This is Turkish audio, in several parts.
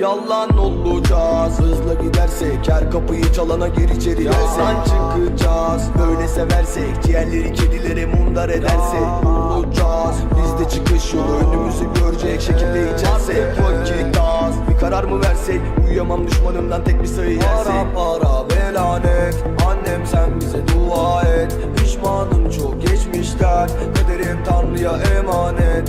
Yalan olacağız. Hızla gidersek her kapıyı çalana gir içeri Yalan. Çıkacağız. Böyle seversek ciğerleri kedilere mundar edersek. Olacağız. Bizde çıkış yolu önümüzü görecek şekilde içersek. Vakit az. Bir karar mı versek? Uyuyamam düşmanımdan tek bir sayı yersek. Para para ve lanet Annem sen bize dua et. Pişmanım çok geçmişten. Kaderim Tanrı'ya emanet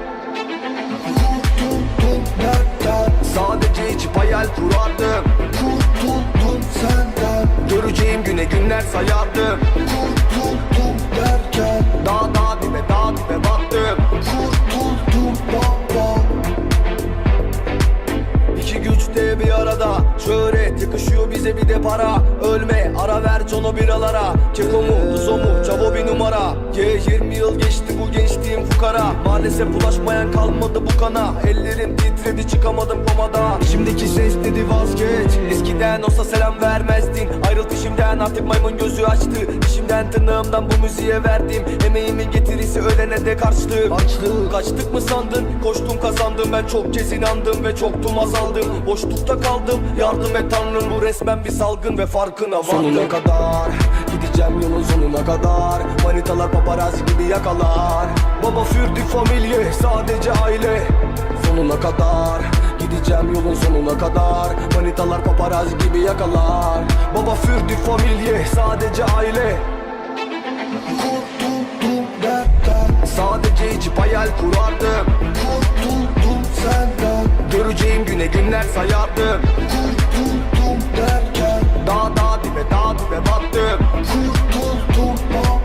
Sadece içip hayal kurardım Kurtuldum senden. Göreceğim güne günler sayardım Kurtuldum derken. Dağ dağ dibe dağ dibe battım Kurtuldum De bir arada. Şöhret yakışıyor bize bir de para. Ölme ara ver cano biralara. Keko mu Uzo mu Çavo bir numara. Ye 20 yıl geçti bu gençliğim fukara. Maalesef bulaşmayan kalmadı bu kana. Ellerim titredi çıkamadım komadan Şimdiki ses dedi vazgeç. Eskiden olsa selam vermezdin. Ayrıl peşimden artık maymun gözü açtı. İşimden tırnağımdan bu müziğe verdim. Emeğimin getirisi ölene de karşılık. Açlık Kaçtık mı sandın? Koştum kazandım. Ben çok kez inandım ve çoktum azaldım Boşlukta kaldım. Yardım et tanrım Bu resmen bir salgın ve farkına vardım. Sonuna kadar gideceğim yolun sonuna kadar. Manitalar paparazzi gibi yakalar. Baba fürdük familye sadece aile. Sonuna kadar Gideceğim yolun sonuna kadar. Manitalar paparazzi gibi yakalar. Baba fürdük familye sadece aile. Kurtuldum derken Sadece içip hayal kurardım. Kurtuldum senden Göreceğim güne günler sayardım Kurtuldum derken. Dağ dağ dibe dağ dibe battım Kurtuldum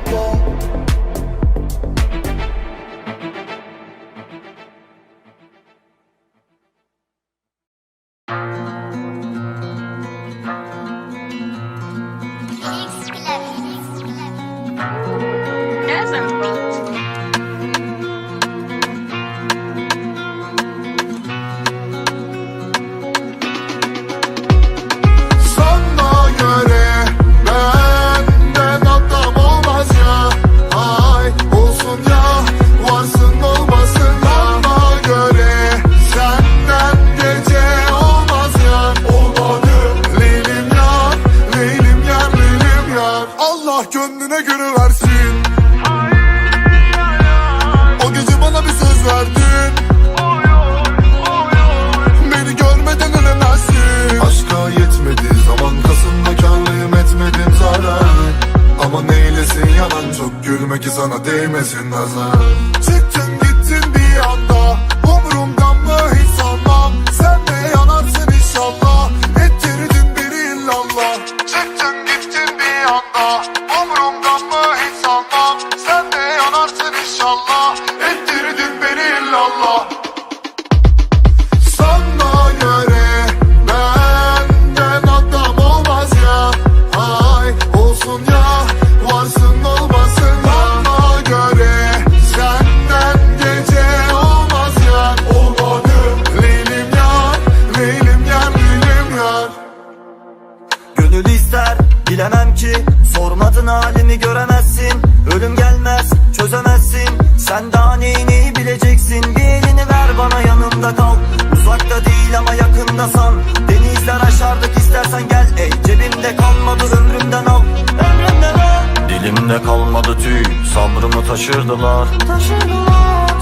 yakındasan Denizler aşardık istersen gel Ey. Cebimde kalmadı ömrümden al. Ömrümden al. Dilimde kalmadı tüy Sabrımı taşırdılar.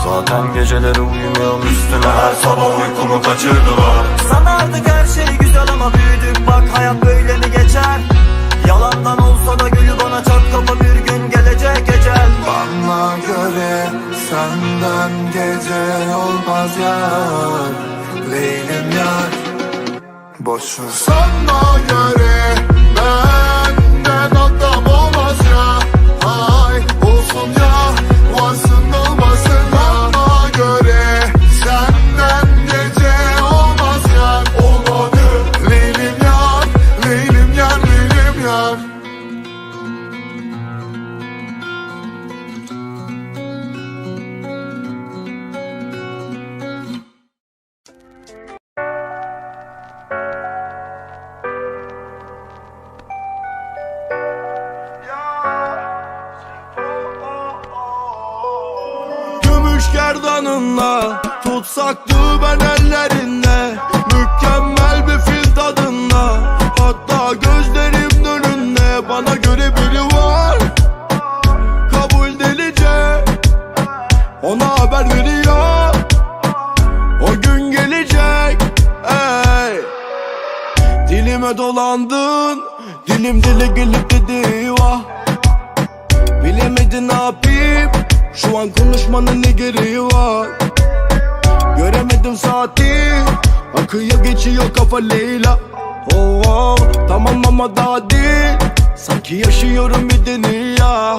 Zaten geceleri uyumuyorum üstüne Her sabah uykumu kaçırdılar. Sanardık her şey güzel ama büyüdük. Bak hayat böyle mi geçer? Yalandan olsa da gülü bana çat kapa bir gün gelecek ecel. Bana göre senden gece olmaz yar. Leylim yar Boş ver. Sana göre gerdanınla Tutsaktı ben ellerinde Mükemmel bir fil tadında Hatta gözlerim önünde Bana göre biri var. Kabul delice Ona haber veriyor. O gün gelecek Ey. Dilime dolandın Dilim dile gelip dedi vah. Bilemedin ne yapayım Şu an konuşmanın ne gereği var? Göremedim saati. Akıyor geçiyor kafa Leyla. Oh, oh, Tamam ama daha değil. Sanki yaşıyorum bir dünya.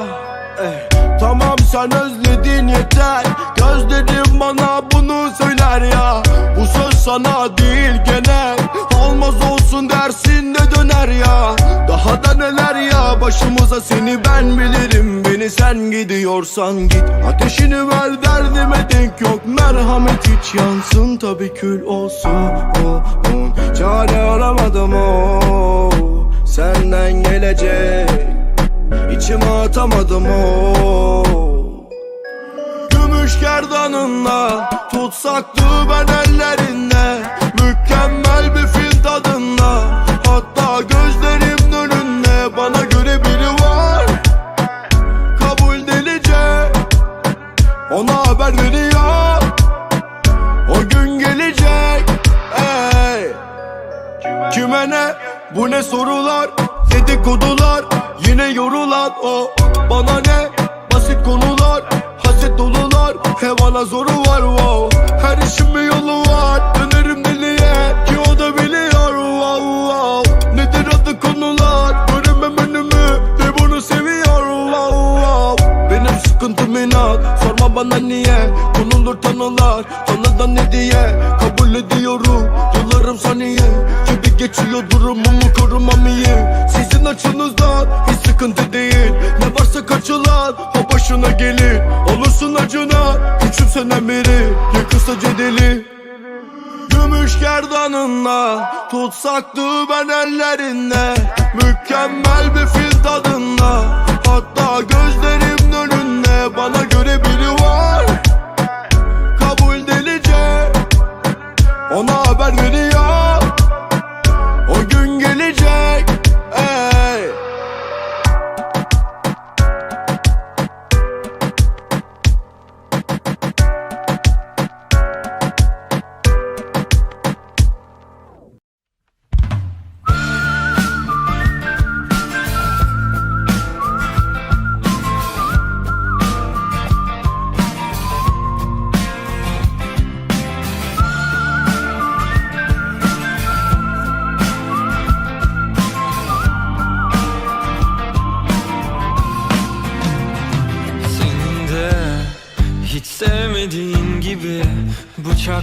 Eh, Tamam sen özledin yeter. Gözlerim bana bunu söyler ya. Bu söz sana değil genel Olmaz olsun dersin de döner ya. Daha da neler ya başımıza seni ben bilirim Beni sen gidiyorsan git. Ateşini ver derdime denk yok. Merhamet hiç yansın. Tabi kül olsun oh, oh. Çare aramadım o. Senden gelecek. İçime atamadım o. Gümüş gerdanınla Tutsaktı ben ellerinde. Mükemmel bir fil tadında Hatta gözlerim Bu ne sorular? Dedikodular Yine yorulan o Bana ne? Basit konular Haset dolular Hevana zoru var wow Her işin bir yolu var varsa kaçılan o başına gelir. Olursun acına Küçümsenen biri Ya kısaca deli Gümüş gerdanınla Tutsaktı ben ellerinde. Mükemmel bir fil tadında Hatta gözlerim önünde. Bana göre biri var Kabul delice. Ona haber veriyor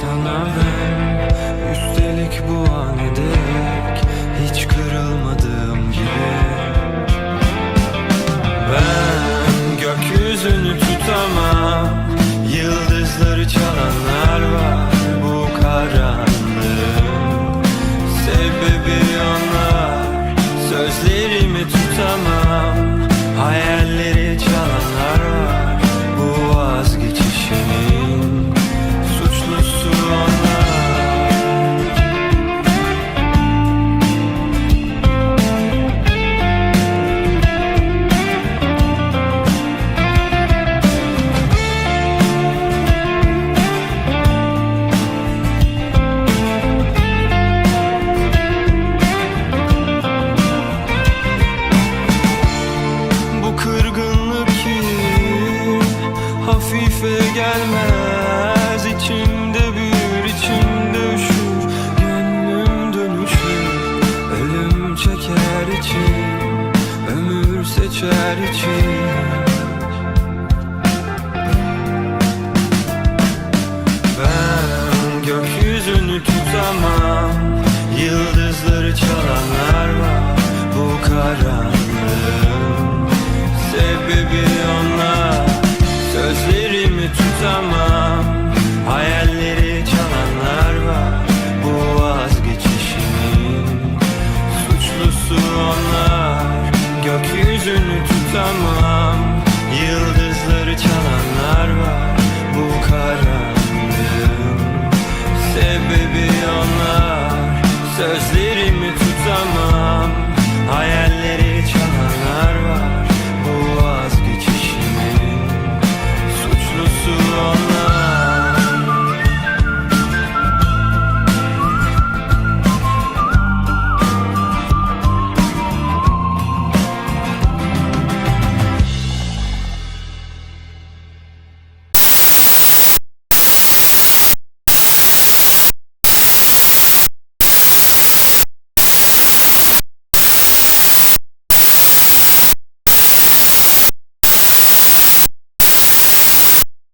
sana ben Üstelik bu an dek Hiç kırılmadığım gibi Ben gökyüzünü tutamam